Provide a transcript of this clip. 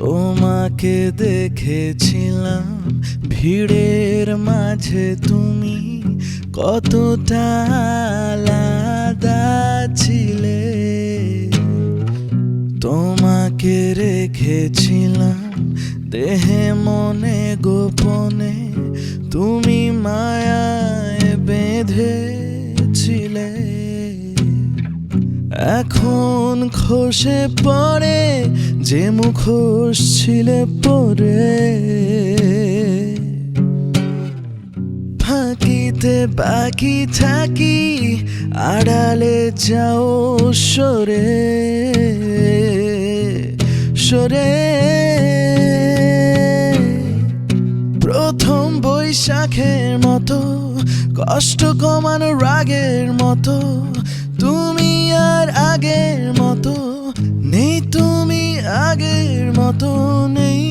তোমাকে দেখেছিলাম, ভিড়ের মাঝে তুমি কতটা ছিলে। তোমাকে রেখেছিলাম, দেহে, মনে, গোপনে, তুমি মায়ায় বেঁধেছিলে এখন খসে পড়ে, যে মুখোশ ছিলে পরে। ফাঁকিতে বাকি থাকি, আড়ালে যাও সরে। সরে। প্রথম বৈশাখের মতো, কষ্ট কমানো রাগের মতো তো নেই।